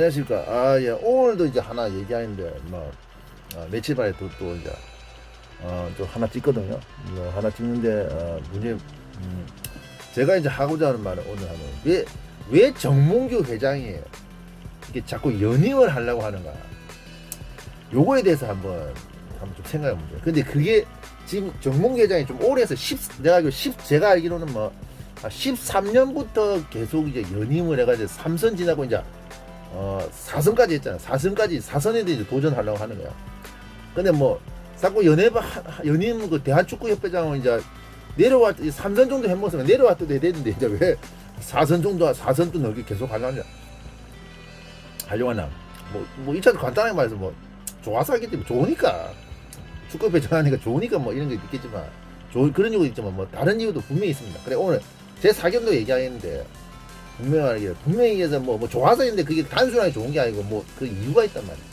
예, 안녕하십니까. 아, 예, 오늘도 이제 하나 얘기하는데, 뭐, 어, 며칠 만에 또, 또 이제, 어, 또 하나 찍거든요. 뭐, 하나 찍는데, 어, 문제, 음, 제가 이제 하고자 하는 말은 오늘 하는, 왜, 왜 정몽규 회장이 이게 자꾸 연임을 하려고 하는가. 요거에 대해서 한번, 한번 좀 생각해 보죠. 근데 그게 지금 정몽규 회장이 좀 오래 해서 10, 내가 알기로 10, 제가 알기로는 뭐, 아, 13년부터 계속 이제 연임을 해가지고 3선 지나고 이제 어, 4선까지 했잖아. 4선까지, 4선에 이제 도전하려고 하는 거야. 근데 뭐, 자꾸 연예바, 연임 그 대한축구협회장은 이제 내려왔, 3선 정도 해먹었으면 내려왔도 해야 되는데, 이제 왜 4선 정도, 4선도 넘게 계속 하려냐. 하려고 하나. 뭐, 뭐, 이차도 간단하게 말해서 뭐, 좋아서 하기 때문에 좋으니까. 축구협회장 하니까 좋으니까 뭐 이런 게 있겠지만, 좋 그런 이유도 있지만 뭐, 다른 이유도 분명히 있습니다. 그래, 오늘 제 사견도 얘기하겠는데, 분명하게 분명히 해서 뭐, 뭐 좋아서 했는데 그게 단순하게 좋은 게 아니고 뭐 그 이유가 있단 말이야.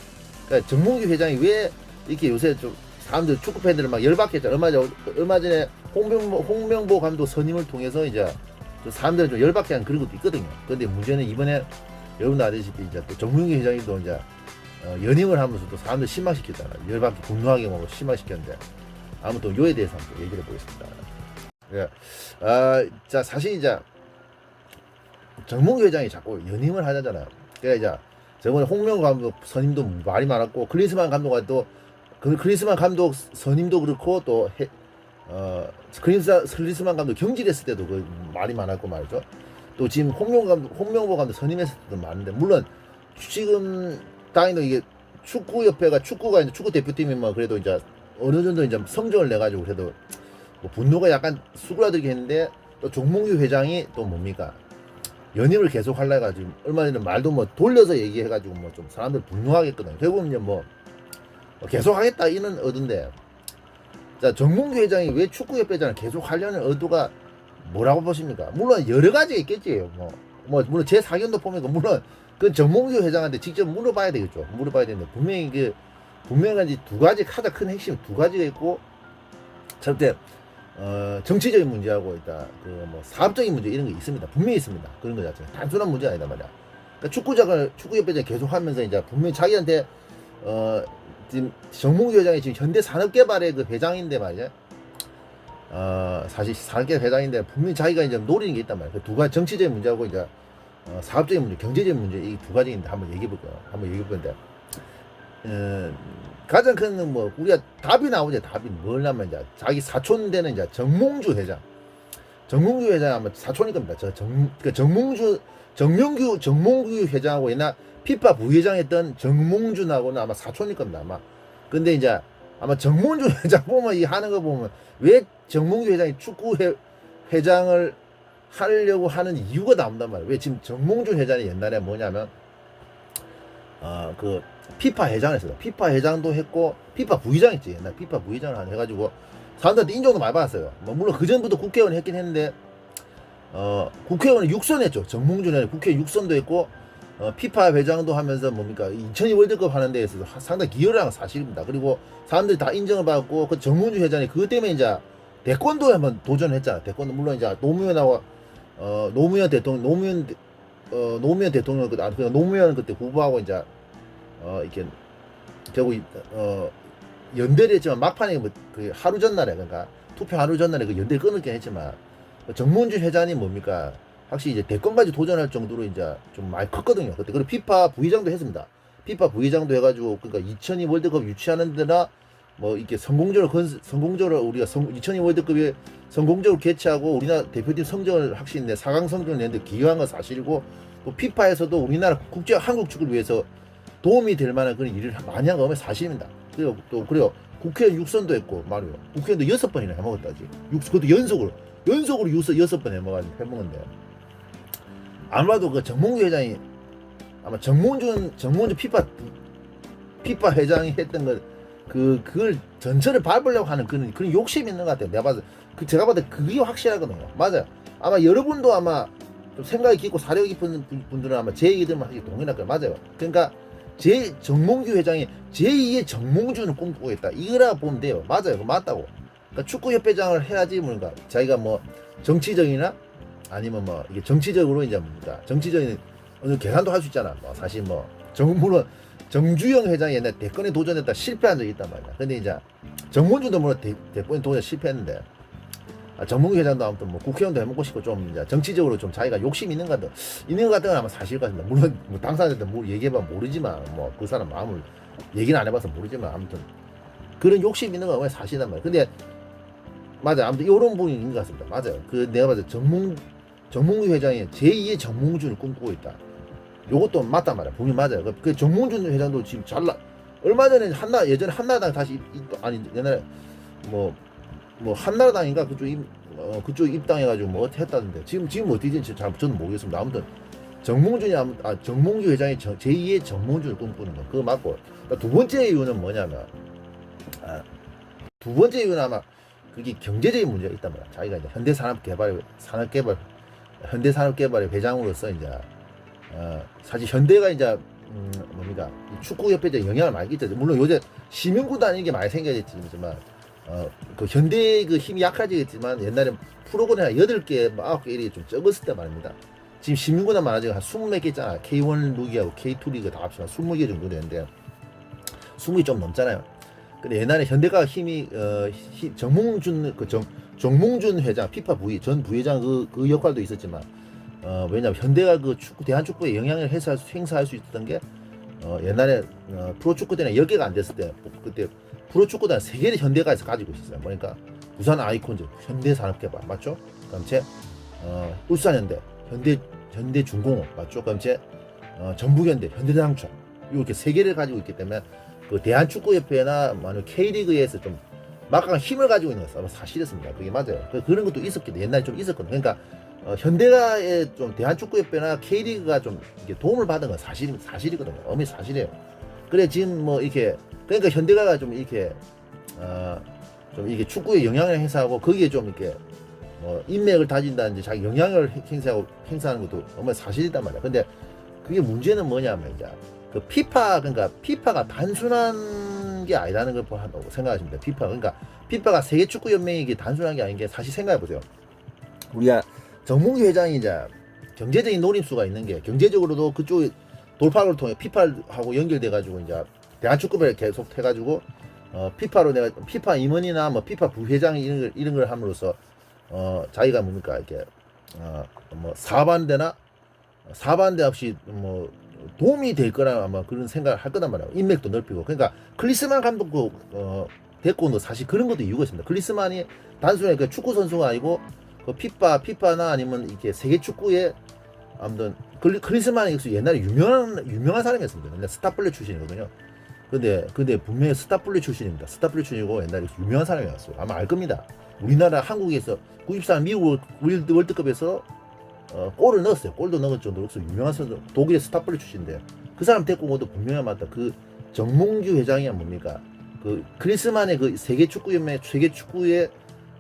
그러니까 정몽규 회장이 왜 이렇게 요새 좀 사람들 축구 팬들을 막 했잖아. 얼마 전 얼마 전에 홍명보 홍명보 감독 선임을 통해서 이제 좀 사람들을 좀 열받게 한 그런 것도 있거든요. 그런데 문제는 이번에 여러분도 아시다시피 이제 또 정몽규 회장이 또 이제 어, 연임을 하면서 또 사람들 실망시켰잖아. 열받게 분노하게 뭐 실망시켰는데 아무튼 요에 대해서 한번 얘기를 해보겠습니다. 예. 아, 자 사실 이제 정몽규 회장이 자꾸 연임을 하잖아요. 그러니까 이제 저번에 홍명 감독 선임도 말이 많았고 클린스만 감독과 또그 클린스만 감독 선임도 그렇고 또 해, 어 클린스 클린스만 감독 경질했을 때도 그 말이 많았고 말이죠. 또 지금 홍명 감독 홍명보 감독 선임했을 때도 많은데 물론 지금 당연히 이게 축구 협회가 축구가 이제 축구 대표팀이 뭐 그래도 이제 어느 정도 이제 성적을 내 가지고 그래도 뭐 분노가 약간 수그라들게 했는데 또 정몽규 회장이 또 뭡니까 연임을 계속 하려 가지고 얼마 전에 말도 뭐 돌려서 얘기해 가지고 뭐 좀 사람들 분노하겠거든. 결국은 이제 뭐 계속 하겠다 이는 의도인데 자 정몽규 회장이 왜 축구협회장을 계속 하려는 의도가 뭐라고 보십니까? 물론 여러 가지가 있겠지. 뭐, 뭐 물론 제 사견도 보면 물론 그 정몽규 회장한테 직접 물어봐야 되겠죠. 물어봐야 되는데 분명히 그 분명히 두 가지 가장 큰 핵심 두 가지가 있고 첫째 어, 정치적인 문제하고 있다. 그 뭐 사업적인 문제 이런 게 있습니다. 분명히 있습니다. 그런 거 자체가 단순한 문제가 아니다 말이야. 그러니까 축구장을 축구협회장 계속 하면서 이제 분명히 자기한테 어 지금 정몽규 회장이 지금 현대산업개발의 그 회장인데 말이야. 어 사실 산업개발 회장인데 분명히 자기가 이제 노리는 게 있단 말이야. 그 두 가지 정치적인 문제하고 이제 어, 사업적인 문제, 경제적인 문제 이 두 가지인데 한번 얘기해 볼까요? 한번 얘기해 볼 건데. 어, 가장 큰뭐 우리가 답이 나오죠 답이. 뭐냐면 이제 자기 사촌 되는 이제 정몽주 회장. 정몽주 회장 아마 사촌일 겁니다. 저정 그 정몽주 정명규 정몽규 회장하고 옛날 피파 부회장 했던 정몽준하고는 아마 사촌일 겁니다 아마. 근데 이제 아마 정몽주 회장 보면 이 하는 거 보면 왜 정몽규 회장이 축구 회, 회장을 하려고 하는 이유가 나온단 말이에요. 왜 지금 정몽준 회장이 옛날에 뭐냐면 어그 피파 회장을 했어요. 피파 회장도 했고 피파 부의장 했지. 옛날 피파 부의장을 한- 해가지고 사람들한테 인정도 많이 받았어요. 뭐 물론 그 전부터 국회의원 했긴 했는데 어 국회의원은 육선 했죠. 정몽준이 국회 육선도 했고 어, 피파 회장도 하면서 뭡니까 2002 월드컵 하는 데에서 상당히 기여를 한 사실입니다. 그리고 사람들이 다 인정을 받았고 그 정몽준 회장이 그것 때문에 이제 대권도 한번 도전했잖아. 대권도 물론 이제 노무현하고 어 노무현 대통령 노무현 대- 어 노무현 대통령 그 아, 그 노무현 그때 후보하고 이제 어 이렇게 결국 어 연대를 했지만 막판에 뭐 그 하루 전날에 그러니까 투표 하루 전날에 그 연대를 끊었긴 했지만 정문주 회장이 뭡니까? 확실히 이제 대권까지 도전할 정도로 이제 좀 많이 컸거든요. 그때 그리고 피파 부의장도 했습니다. 피파 부의장도 해가지고 그러니까 2002 월드컵 유치하는 데나 뭐 이렇게 성공적으로 건 성공적으로 우리가 성, 2002 월드컵에 성공적으로 개최하고 우리나라 대표팀 성적을 확실히 내 4강 성적을 내는데 기여한 건 사실이고 또 피파에서도 우리나라 국제 한국 축구를 위해서 도움이 될 만한 그런 일을 많이 한 거면 사실입니다. 그리고 또 그래요. 국회의원 육선도 했고 말이요. 국회의원도 여섯 번이나 해먹었다지. 육 그것도 연속으로 연속으로 육선 여섯 번 해먹은 해먹은데 아마도 그 정몽규 회장이 아마 정몽준 정몽준 피파 피파 회장이 했던 걸 그 그걸 전체를 밟으려고 하는 그런 그런 욕심이 있는 것 같아요. 내가 봐서 그 제가 봐도 그게 확실하거든요. 맞아요. 아마 여러분도 아마 좀 생각이 깊고 사려 깊은 분- 분들은 아마 제 얘기들만 하기 동의할 거예요. 맞아요. 그러니까 제 정몽규 회장이 제2의 정몽준을 꿈꾸고 있다. 이거라 보면 돼요. 맞아요. 맞다고. 그러니까 축구 협회장을 해야지 뭔가 자기가 뭐 정치적이나 아니면 뭐 이게 정치적으로 이제 뭡니까 정치적인 어느 계산도 할 수 있잖아. 뭐 사실 뭐 정물은 정주영 회장이 옛날 대권에 도전했다 실패한 적이 있단 말이야. 근데 이제 정문주도 물론 대, 대권에 도전 실패했는데 아, 정문규 회장도 아무튼 뭐 국회의원도 해먹고 싶고 좀 이제 정치적으로 좀 자기가 욕심 있는 것 같은 있는 것 같은 건 아마 사실 같습니다. 물론 뭐 당사자한테 뭐 얘기해봐 모르지만 뭐 그 사람 마음을 얘기는 안 해봐서 모르지만 아무튼 그런 욕심 있는 건 사실이란 말이야. 근데 맞아 아무튼 이런 있는 것 같습니다. 맞아요. 그 내가 봤을 때 정문 정문규 회장이 제2의 정몽준을 꿈꾸고 있다. 요것도 맞단 말이야. 분명히 맞아요. 그, 그 정몽준 회장도 지금 잘나 얼마 전에 한나 예전에 한나라당 다시 입, 입- 아니 옛날에 뭐 뭐 한나라당인가 그쪽 입 어, 그쪽 입당해가지고 뭐 했다는데 지금 지금 된지 잘 저는 모르겠습니다. 아무튼 정몽준이 아 정몽규 회장이 저, 제2의 정몽준을 꿈꾸는 거 그거 맞고 그러니까 두 번째 이유는 뭐냐면 아, 두 번째 이유는 아마 그게 경제적인 문제가 있단 말이야. 자기가 이제 현대산업개발 산업개발 현대산업개발의 회장으로서 이제 어, 사실 현대가 이제 음, 뭡니까 이 축구협회에 영향을 많이 끼쳤죠. 물론 요새 시민구단 이 게 많이 생겨졌지만 어, 그 현대 그 힘이 약해지겠지만 옛날에 프로그램 한 8개, 뭐 9개 이렇게 좀 적었을 때 말입니다. 지금 시민구단 많아지고 한 20몇 개 있잖아. K1 리그하고 K2 리그 다 합치면 20개 정도 되는데 20개 좀 넘잖아요. 근데 옛날에 현대가 힘이 어, 힘- 정몽준 그 정, 정몽준 회장 피파 부회 전 부회장 그, 그 역할도 있었지만 어, 왜냐면 현대가 그 축구 대한축구에 영향을 수, 행사할 수 있었던 게 어, 옛날에 어, 프로축구단에 10개가 안 됐을 때 그때 프로축구단 3개를 현대가에서 가지고 있었어요. 그러니까 부산 아이콘즈, 현대산업개발 맞죠? 그다음 제 어, 울산현대, 현대 현대중공업 맞죠? 그다음 제 어, 전북현대, 현대자동차 이렇게 세 개를 가지고 있기 때문에 그 대한축구협회나 뭐 아니면 K리그에서 좀 막강한 힘을 가지고 있는 것은 사실이었습니다. 그게 맞아요. 그, 그런 것도 있었거든요. 옛날에 좀 있었거든요. 그러니까 어, 현대가의 좀 대한축구협회나 K리그가 좀 도움을 받은 건 사실 사실이거든요. 어미 사실이에요. 그래 지금 뭐 이렇게 그러니까 현대가가 좀 이렇게 어, 좀 이게 축구에 영향을 행사하고 거기에 좀 이렇게 뭐 인맥을 다진다든지 자기 영향을 행- 행사하고 행사하는 것도 정말 사실이단 말이야. 근데 그게 문제는 뭐냐면 이제 그 피파 그러니까 피파가 단순한 게 아니라는 걸 보- 한다고 생각하십니다. 피파 그러니까 피파가 세계 축구 연맹이 단순한 게 아닌 게 사실 생각해 보세요. 우리가 정몽규 회장이 이제 경제적인 노림수가 있는 게 경제적으로도 그쪽 돌파를 통해 피파하고 연결돼 가지고 이제 대한축구를 계속 해 가지고 어 피파로 내가 피파 임원이나 뭐 피파 부회장 이런 걸 이런 걸 함으로써 어 자기가 뭡니까? 이렇게 어뭐 사반대나 사반대 없이 뭐 도움이 될 거라 아마 그런 생각을 할 거단 말이야 인맥도 넓히고. 그러니까 클리스만 감독도 어 데리고도 사실 그런 것도 이유가 있습니다. 클리스만이 단순히 그 축구 선수가 아니고 그 피파 피파나 아니면 이렇게 세계 축구에 아무튼 클리스만이 역시 옛날에 유명한 유명한 사람이었습니다. 근데 스타플레 출신이거든요. 근데 근데 분명히 스타플레 출신입니다. 스타플레 출신이고 옛날에 유명한 사람이었어요. 아마 알 겁니다. 우리나라 한국에서 94년 미국 월드, 월드컵에서 어, 골을 넣었어요. 골도 넣을 정도로 유명한 선수 독일의 스타플레 출신인데 그 사람 데리고 온 것도 분명히 맞다. 그 정몽규 회장이 뭡니까? 그 크리스만의 그 세계 축구 연맹 세계 축구의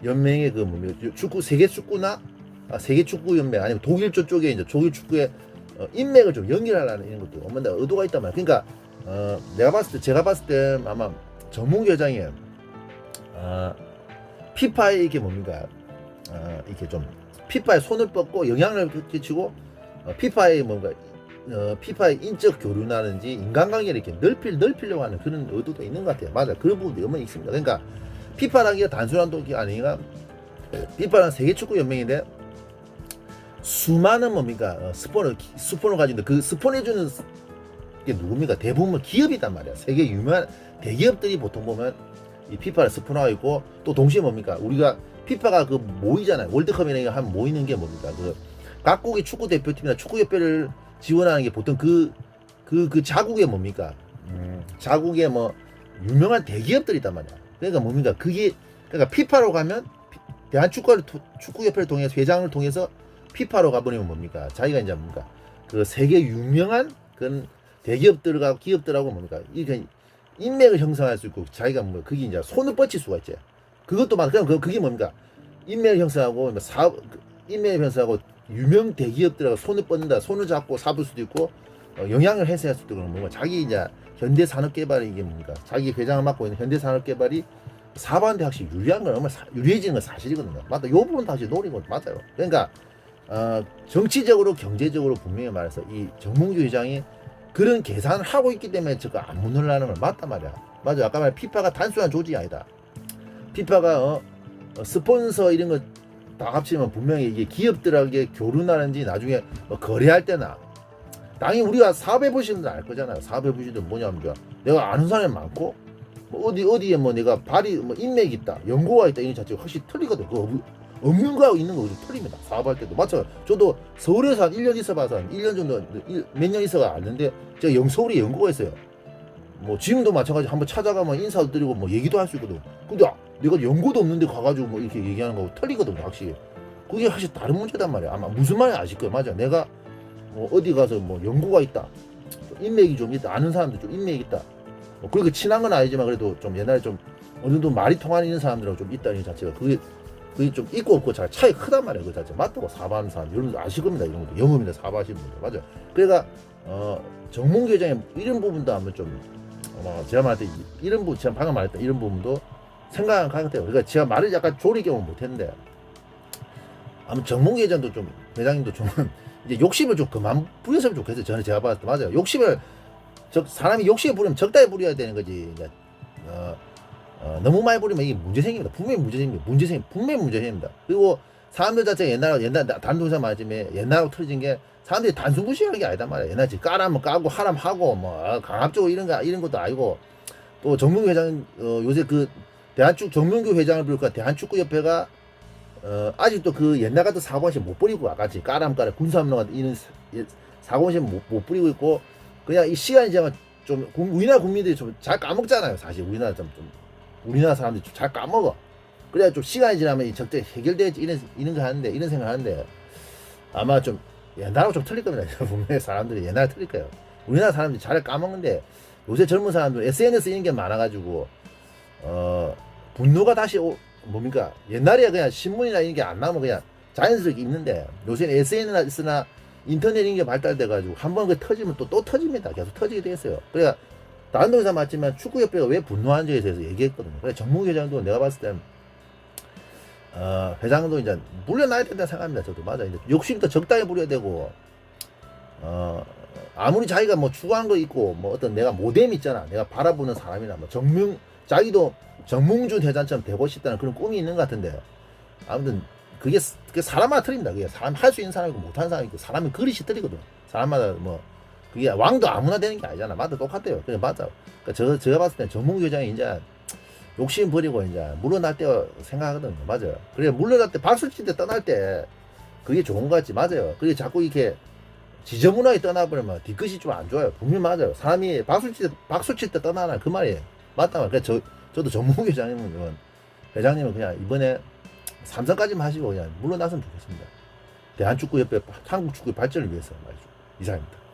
연맹의 그 뭡니까? 축구 세계 축구나 아, 세계 축구 연맹 아니면 독일 쪽에 이제 독일 축구의 어, 인맥을 좀 연결하라는 이런 것도 얼마나 의도가 있단 말이야. 그러니까 어, 내가 봤을 때 제가 봤을 때 아마 회장이 아, 피파에 이게 뭡니까? 어, 이렇게 좀 피파에 손을 뻗고 영향을 끼치고 어, 피파의 뭔가 어, 피파의 인적 교류라든지 인간관계를 이렇게 넓힐 넓히려고 하는 그런 의도도 있는 것 같아요. 맞아, 그런 부분도 얼마나 있습니다. 그러니까 피파라는 게 단순한 독이 아니라 피파는 세계 축구 연맹인데 수많은 뭡니까? 어, 스폰을 스폰을 가지고 그 스폰해 주는 게 누굽니까? 대부분 기업이단 말이야. 세계 유명한 대기업들이 보통 보면 이 피파를 스폰하고 있고 또 동시에 뭡니까? 우리가 피파가 그 모이잖아요. 월드컵이나 한 모이는 게 뭡니까? 그 각국의 축구 대표팀이나 축구 협회를 지원하는 게 보통 그 그그 자국의 뭡니까? 음, 자국의 뭐 유명한 대기업들이단 말이야 그러니까 뭡니까 그게 그러니까 피파로 가면 피- 대한축구를 토- 축구협회를 통해서 회장을 통해서 피파로 가버리면 뭡니까? 자기가 이제 뭡니까? 그 세계 유명한 그런 대기업들과 기업들하고 뭡니까? 이게 인맥을 형성할 수 있고 자기가 뭐 그게 이제 손을 뻗칠 수가 있지. 그것도 막 그냥 그 그게 뭡니까? 인맥을 형성하고 뭐 사업 그 인맥을 형성하고 유명 대기업들하고 손을 뻗는다. 손을 잡고 사볼 수도 있고 어, 영향을 행사할 수도 있고 뭔가 자기 이제 현대 산업 개발이 이게 뭡니까? 자기 회장을 맡고 있는 현대 산업 개발이 사반대 확실히 유리한 건 얼마나 사- 유리해지는 건 사실이거든요. 맞다. 요 부분 다시 노린 건 맞아요. 그러니까 어, 정치적으로 경제적으로 분명히 말해서 이 정몽규 회장이 그런 계산을 하고 있기 때문에 저거 안 묻으려는 건 맞단 말이야. 맞아. 아까 말한 피파가 단순한 조직이 아니다. 피파가 어, 어, 스폰서 이런 거 다 합치면 분명히 이게 기업들에게 교류나는지 나중에 뭐 거래할 때나 당연히 우리가 분들 알 거잖아요. 분들 뭐냐면 내가 아는 사람이 많고 뭐 어디 어디에 뭐 내가 발이 뭐 인맥이 있다, 연고가 있다 이런 자체가 확실히 틀리거든. 그 없- 없는 거하고 있는 거좀 틀립니다. 사업할 때도 마찬 저도 서울에서 한 1년 있어봐서 한 1년 정도 몇 년 있어가 알는데 제가 영 서울에 연고가 있어요. 뭐 지금도 마찬가지 한번 찾아가면 인사도 드리고 뭐 얘기도 할 수 있거든. 근데 아, 내가 연고도 없는데 가가지고 뭐 이렇게 얘기하는 거하고 틀리거든요, 확실히. 그게 확실히 다른 문제단 말이야. 아마 무슨 말인지 아실 거예요. 맞아. 내가 뭐 어디 가서 뭐 연고가 있다. 인맥이 좀 있다. 아는 사람들 좀 인맥이 있다. 뭐 그렇게 친한 건 아니지만 그래도 좀 옛날에 좀 어느 정도 말이 통하는 사람들하고 좀 있다는 자체가 그게 그게 좀 있고 없고 잘 차이 크단 말이에요. 그 자체 맞다고 사바하는 사람 여러분들 아실 겁니다. 이런 것도 영업이나 사바하시는 분들 맞아. 그러니까 어 정몽 회장의 이런 부분도 한번 좀 아마 제가 말할 때 이- 이런 부분 제가 방금 말했던 이런 부분도 생각하는 것 같아요. 그러니까 제가 말을 약간 조리경은 못했는데 아마 정몽 회장도 좀 회장님도 좀 이제 욕심을 좀 그만 부렸으면 좋겠어요. 저는 제가 봤을 때 맞아요. 욕심을 적 사람이 욕심을 부리면 적당히 부려야 되는 거지. 이제 어, 어, 너무 많이 부리면 이게 문제 생깁니다. 분명히 문제 생깁니다. 문제 생 분명히 문제 생깁니다. 그리고 사람들 자체가 옛날 옛날 단도사 말씀에 옛날하고 틀어진 게 사람들이 단순 무시하는 게 아니단 말이야. 옛날 지 까라면 까고 하람 하고 뭐 어, 강압적으로 이런 거 이런 것도 아니고 또 정문규 회장 어, 요새 그 대한축 정문규 회장을 비롯한 대한축구협회가 어, 아직도 그 옛날 같은 사고원식 못 부리고 아까지 까람 까라 군사합로 같은 이런 사고원식 못, 못 부리고 있고 그냥 이 시간이 지나면 좀 국- 우리나라 국민들이 좀 잘 까먹잖아요. 사실 우리나라 좀, 좀 우리나라 사람들이 좀 잘 까먹어. 그래야 좀 시간이 지나면 이 적재 해결되지 이런 이런 거 하는데 이런 생각 하는데 아마 좀 옛날하고 좀 틀릴 겁니다. 분명히 사람들이 옛날 틀릴 거예요. 우리나라 사람들이 잘 까먹는데 요새 젊은 사람들 SNS 이런 게 많아가지고 어 분노가 다시 오, 뭡니까 옛날에 그냥 신문이나 이런 게 안 나오면 그냥 자연스럽게 있는데 요새는 SNS나 인터넷 이런 게 발달돼가지고 한 번 그 터지면 또 또 터집니다. 계속 터지게 돼 있어요. 그러니까 다른 동사 맞지만 축구협회가 왜 분노한지에 대해서 얘기했거든요. 그래 정무 회장도 내가 봤을 땐 어, 회장도 이제 물러나야 된다 생각합니다. 저도 맞아. 이제 욕심도 적당히 부려야 되고 어, 아무리 자기가 뭐 추구한 거 있고 뭐 어떤 내가 모뎀 있잖아. 내가 바라보는 사람이나 뭐 정명 자기도 정몽준 회장처럼 되고 싶다는 그런 꿈이 있는 것 같은데 아무튼 그게, 그게 사람마다 틀립니다. 그게 사람 할 수 있는 사람이 있고 못하는 사람이 있고 사람은 그릇이 틀리거든. 사람마다 뭐 그게 왕도 아무나 되는 게 아니잖아. 마다 똑같아요. 그래 맞아. 그러니까 저 제가 봤을 때 정몽규 회장이 이제 욕심 버리고 이제 물러날 때 생각하거든요. 맞아요. 그래 물러날 때 박수 칠 때 떠날 때 그게 좋은 것 같지 맞아요. 그게 자꾸 이렇게 지저분하게 떠나버리면 뒤끝이 좀 안 좋아요. 분명 히 맞아요. 사람이 박수 칠 때, 떠나는 그 말이에요. 맞다 말. 그래서 저 저도 정몽규 회장님은 회장님은 그냥 이번에 삼성까지만 하시고 그냥 물러났으면 좋겠습니다. 대한축구협회 한국 축구의 발전을 위해서 말이죠. 이상입니다.